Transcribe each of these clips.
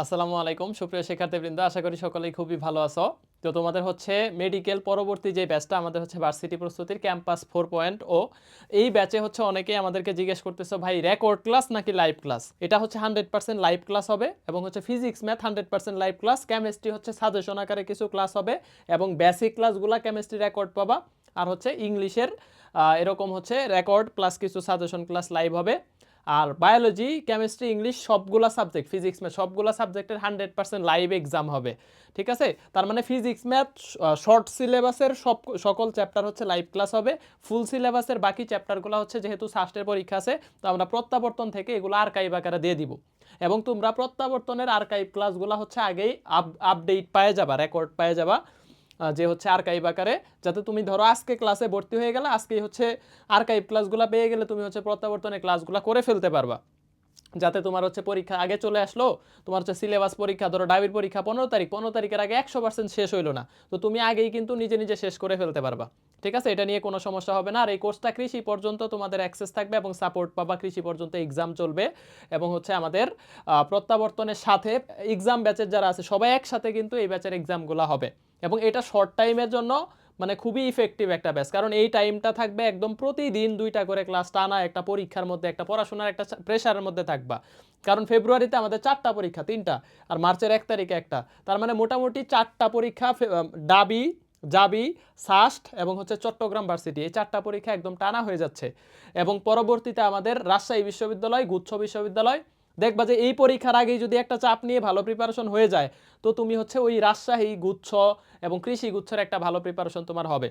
আসসালামু আলাইকুম, সুপ্রিয় শিক্ষার্থীবৃন্দ, আশা করি সকলেই খুবই ভালো আছো। তো তোমাদের হচ্ছে মেডিকেল পরবর্তী যে ব্যাচটা আমাদের হচ্ছে ভার্সিটি প্রস্তুতির ক্যাম্পাস ফোর পয়েন্ট ও, এই ব্যাচে হচ্ছে অনেকেই আমাদেরকে জিজ্ঞেস করতেছো, ভাই রেকর্ড ক্লাস নাকি লাইভ ক্লাস এটা হচ্ছে হান্ড্রেড পার্সেন্ট লাইভ ক্লাস হবে এবং হচ্ছে physics math hundred percent live class chemistry হচ্ছে সাজেশন আকারে কিছু ক্লাস হবে এবং বেসিক ক্লাসগুলো কেমিস্ট্রি রেকর্ড পাবা। আর হচ্ছে ইংলিশের এরকম হচ্ছে রেকর্ড প্লাস কিছু সাজেশন ক্লাস লাইভ হবে। আর বায়োলজি কেমিস্ট্রি ইংলিশ সবগুলা সাবজেক্ট ফিজিক্স ম্যাথ সবগুলা সাবজেক্টের হান্ড্রেড পার্সেন্ট লাইভ এক্সাম হবে, ঠিক আছে? তার মানে ফিজিক্স ম্যাথ শর্ট সিলেবাসের সব, সকল চ্যাপ্টার হচ্ছে লাইভ ক্লাস হবে ফুল সিলেবাসের বাকি চ্যাপ্টারগুলো হচ্ছে যেহেতু সাস্টের পরীক্ষা আছে, তো আমরা প্রত্যাবর্তন থেকে এগুলো আর্কাইভ আকারে দিয়ে দিব। এবং তোমরা প্রত্যাবর্তনের আর্কাইভ ক্লাসগুলো হচ্ছে আগেই আপডেট পায়ে যাবা রেকর্ড পায়ে যাবা। যে হচ্ছে আর্কাইভ আকারে, যাতে তুমি ধরো আজকে ক্লাসে ভর্তি হয়ে গেলে, আজকেই হচ্ছে আর্কাইভ ক্লাসগুলো পেয়ে গেলে তুমি হচ্ছে প্রত্যাবর্তনে ক্লাসগুলো করে ফেলতে পারবা। যাতে তোমার হচ্ছে পরীক্ষা আগে চলে আসলো, তোমার হচ্ছে সিলেবাস পরীক্ষা, ধরো ডাবির পরীক্ষা পনেরো তারিখ, পনেরো তারিখের আগে একশো পার্সেন্ট শেষ হইল না। তো তুমি আগেই কিন্তু নিজে নিজে শেষ করে ফেলতে পারবা। ঠিক আছে? এটা নিয়ে কোনো সমস্যা হবে না। আর এই কোর্সটা কৃষি পর্যন্ত তোমাদের অ্যাক্সেস থাকবে এবং সাপোর্ট পাবা। কৃষি পর্যন্ত এক্সাম চলবে এবং হচ্ছে আমাদের প্রত্যাবর্তনের সাথে এক্সাম ব্যাচের যারা আছে, সবাই একসাথে কিন্তু এই ব্যাচের এক্সামগুলো হবে। এবং এটা শর্ট টাইমের জন্য মানে খুবই ইফেক্টিভ একটা ব্যাচ কারণ এই টাইমটা থাকবে একদম প্রতিদিন দুইটা করে ক্লাস টানা একটা পরীক্ষার মধ্যে, একটা পড়াশোনার একটা প্রেশারের মধ্যে থাকবা। কারণ ফেব্রুয়ারিতে আমাদের চারটা পরীক্ষা, তিনটা, আর মার্চের এক তারিখে একটা। তার মানে মোটামুটি চারটা পরীক্ষা ডাবি, জাবি সাস্ট এবং হচ্ছে চট্টগ্রাম ভার্সিটি এই চারটা পরীক্ষা একদম টানা হয়ে যাচ্ছে। এবং পরবর্তীতে আমাদের রাজশাহী বিশ্ববিদ্যালয়, গুচ্ছ বিশ্ববিদ্যালয় দেখবা যে এই পরীক্ষার আগেই যদি একটা চাপ নিয়ে ভালো প্রিপারেশন হয়ে যায়, তো তুমি হচ্ছে ওই রাজশাহী গুচ্ছ এবং কৃষি গুচ্ছের একটা ভালো প্রিপারেশন তোমার হবে।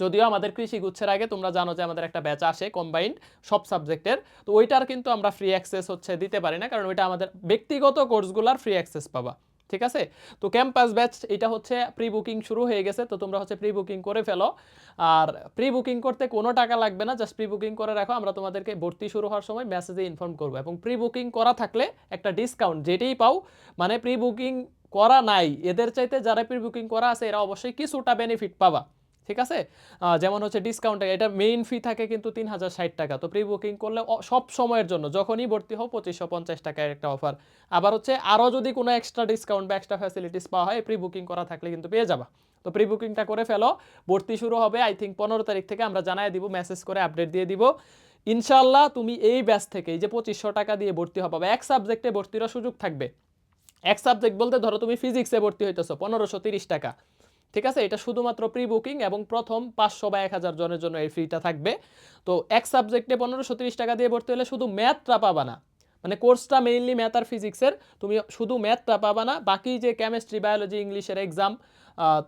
যদিও আমাদের কৃষি গুচ্ছের আগে তোমরা জানো যে আমাদের একটা ব্যাচ আসে কম্বাইন্ড সব সাবজেক্টের তো ওইটার কিন্তু আমরা ফ্রি অ্যাক্সেস হচ্ছে দিতে পারি না, কারণ ওইটা আমাদের ব্যক্তিগত কোর্সগুলোর ফ্রি অ্যাক্সেস পাবা। ঠিক আছে? তো ক্যাম্পাস ব্যাচ এটা হচ্ছে প্রি বুকিং শুরু হয়ে গেছে, তো তোমরা হচ্ছে প্রি বুকিং করে ফেলো। আর প্রি বুকিং করতে কোনো টাকা লাগবে না জাস্ট প্রি বুকিং করে রাখো, আমরা তোমাদেরকে ভর্তি শুরু হওয়ার সময় মেসেজে ইনফর্ম করব। এবং প্রি বুকিং করা থাকলে একটা ডিসকাউন্ট যেটাই পাও মানে প্রি বুকিং করা নাই, এদের চাইতে যারা প্রি বুকিং করা আছে, এরা অবশ্যই কিছুটা বেনিফিট পাবা। ঠিক আছে? যেমন হচ্ছে ডিসকাউন্ট এটা মেইন ফি থাকে কিন্তু তিন হাজার ষাট টাকা। তো প্রি বুকিং করলে সব সময়ের জন্য, যখনই ভর্তি হও পঁচিশশো পঞ্চাশ টাকার একটা অফার আবার হচ্ছে আরও যদি কোনো এক্সট্রা ডিসকাউন্ট বা এক্সট্রা ফ্যাসিলিটিস পাওয়া হয় প্রি বুকিং করা থাকলে কিন্তু পেয়ে যাবা। তো প্রি বুকিংটা করে ফেলো, ভর্তি শুরু হবে আই থিঙ্ক পনেরো তারিখ থেকে আমরা জানাই দিব মেসেজ করে আপডেট দিয়ে দিব। ইনশাল্লাহ তুমি এই ব্যাচ থেকে এই যে পঁচিশশো টাকা দিয়ে ভর্তি হবে বা এক সাবজেক্টে ভর্তিরও সুযোগ থাকবে। এক সাবজেক্ট বলতে ধরো তুমি ফিজিক্সে ভর্তি হইতেছো, পনেরোশো তিরিশ টাকা। ঠিক আছে, এটা শুধুমাত্র প্রি বুকিং এবং প্রথম পাঁচশো বা এক হাজার জনের জন্য এই ফিটা থাকবে। তো এক সাবজেক্টে পনেরোশো তিরিশ টাকা দিয়ে ভর্তি হলে শুধু ম্যাথটা পাবা না। মানে কোর্সটা মেইনলি ম্যাথ আর ফিজিক্সের তুমি শুধু ম্যাথটা পাবা না, বাকি যে কেমিস্ট্রি বায়োলজি ইংলিশের এক্সাম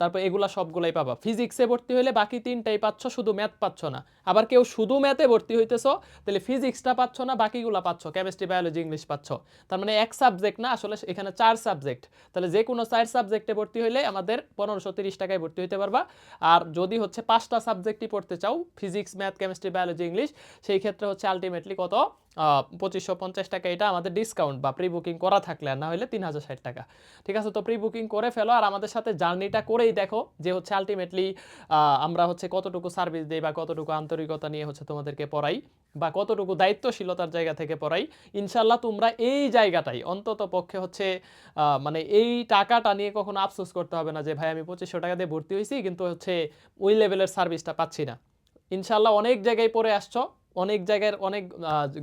তারপর এগুলা সবগুলাই পাবা। ফিজিক্সে ভর্তি হলে বাকি তিনটাই পাচ্ছ, শুধু ম্যাথ পাচ্ছ না। আবার কেউ শুধু ম্যাথে ভর্তি হইতেছো, তাহলে ফিজিক্সটা পাচ্ছ না, বাকিগুলা পাচ্ছ কেমিস্ট্রি বায়োলজি ইংলিশ পাচ্ছ। তার মানে এক সাবজেক্ট না, আসলে এখানে চার সাবজেক্ট তাহলে যে কোনো চার সাবজেক্টে ভর্তি হইলে আমাদের পনেরোশো তিরিশ টাকায় ভর্তি হতে পারবা। আর যদি হচ্ছে পাঁচটা সাবজেক্টই পড়তে চাও physics math chemistry biology English সেই ক্ষেত্রে হচ্ছে আলটিমেটলি কত? পঁচিশশো পঞ্চাশ টাকা এটা আমাদের ডিসকাউন্ট বা প্রি বুকিং করা থাকলে, আর না হলে তিন হাজার ষাট টাকা। ঠিক আছে, তো প্রি বুকিং করে ফেলো, আর আমাদের সাথে জার্নিটা করেই দেখো যে হচ্ছে আলটিমেটলি আমরা হচ্ছে কতটুকু সার্ভিস দিই বা কতটুকু আন্তরিকতা নিয়ে হচ্ছে তোমাদেরকে পড়াই বা কতটুকু দায়িত্বশীলতার জায়গা থেকে পড়াই ইনশাল্লাহ তোমরা এই জায়গাটাই, অন্তত পক্ষে হচ্ছে মানে এই টাকাটা নিয়ে কখনো আফসোস করতে হবে না যে, ভাই, আমি পঁচিশশো টাকা দিয়ে ভর্তি হয়েছি, কিন্তু হচ্ছে ওই লেভেলের সার্ভিসটা পাচ্ছি না। ইনশাল্লাহ অনেক জায়গায় পড়ে আসছো অনেক জায়গার অনেক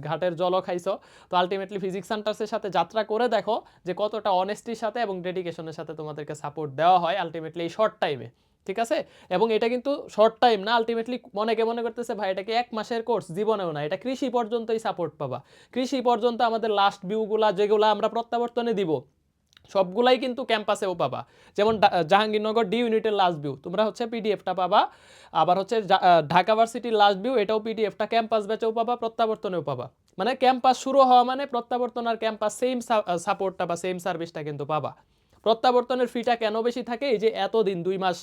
ঘাটের জলও খাইছো। তো আলটিমেটলি ফিজিক্স সেন্টার্সের সাথে যাত্রা করে দেখো যে কতটা অনেস্টির সাথে এবং ডেডিকেশনের সাথে তোমাদেরকে সাপোর্ট দেওয়া হয় আলটিমেটলি এই শর্ট টাইমে ঠিক আছে? এবং এটা কিন্তু শর্ট টাইম না আলটিমেটলি অনেকে মনে করতেছে, ভাই এটাকে এক মাসের কোর্স জীবনেও না, এটা কৃষি পর্যন্তই সাপোর্ট পাবা। কৃষি পর্যন্ত আমাদের লাস্ট ভিউগুলা যেগুলো আমরা প্রত্যাবর্তনে দিব সবগুলাই কিন্তু ক্যাম্পাসেও পাবা। যেমন জাহাঙ্গীরনগর ডি ইউনিটের লাস্ট ভিউ তোমরা হচ্ছে পিডিএফটা পাবা। আবার হচ্ছে ঢাকা ভার্সিটির লাস্ট ভিউ এটাও পিডিএফটা ক্যাম্পাস ব্যাচেও পাবা, প্রত্যাবর্তনেও পাবা। মানে ক্যাম্পাস শুরু হওয়া মানে প্রত্যাবর্তন আর ক্যাম্পাস সেম সাপোর্টটা বা সেম সার্ভিসটা কিন্তু পাবা। প্রত্যাবর্তনের ফিটা কেন বেশি থাকে? এই যে এতদিন, দুই মাস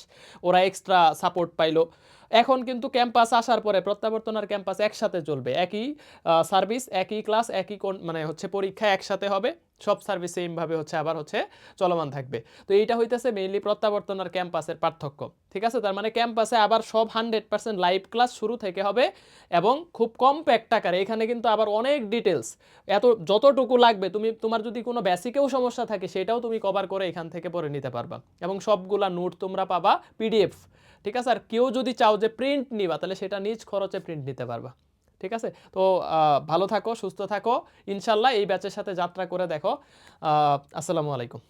ওরা এক্সট্রা সাপোর্ট পাইলো। এখন কিন্তু ক্যাম্পাস আসার পরে প্রত্যাবর্তন আর ক্যাম্পাস একসাথে চলবে। একই সার্ভিস, একই ক্লাস, একই কোন- মানে হচ্ছে পরীক্ষা একসাথে হবে, সব সার্ভিস সেমভাবে হচ্ছে আবার হচ্ছে চলমান থাকবে। তো এইটা হইতেছে মেইনলি প্রত্যাবর্তন আর ক্যাম্পাসের পার্থক্য, ঠিক আছে? তার মানে ক্যাম্পাসে আবার সব হান্ড্রেড পার্সেন্ট লাইভ ক্লাস শুরু থেকে হবে এবং খুব কম্প্যাক্ট আকারে, এখানে কিন্তু আবার অনেক ডিটেলস এত, যতটুকু লাগবে, তুমি, তোমার যদি কোনো বেসিকেও সমস্যা থাকে, সেটাও তুমি কভার করে এখান থেকে পড়ে নিতে পারবা এবং সবগুলা নোট তোমরা পাবা পিডিএফ ঠিক আছে? আর কেউ যদি চাও যে প্রিন্ট নিবা, তাহলে সেটা নিজ খরচে প্রিন্ট নিতে পারবা। ঠিক আছে? তো ভালো থাকো, সুস্থ থাকো। ইনশাল্লাহ এই ব্যাচের সাথে যাত্রা করে দেখো। আসসালামু আলাইকুম।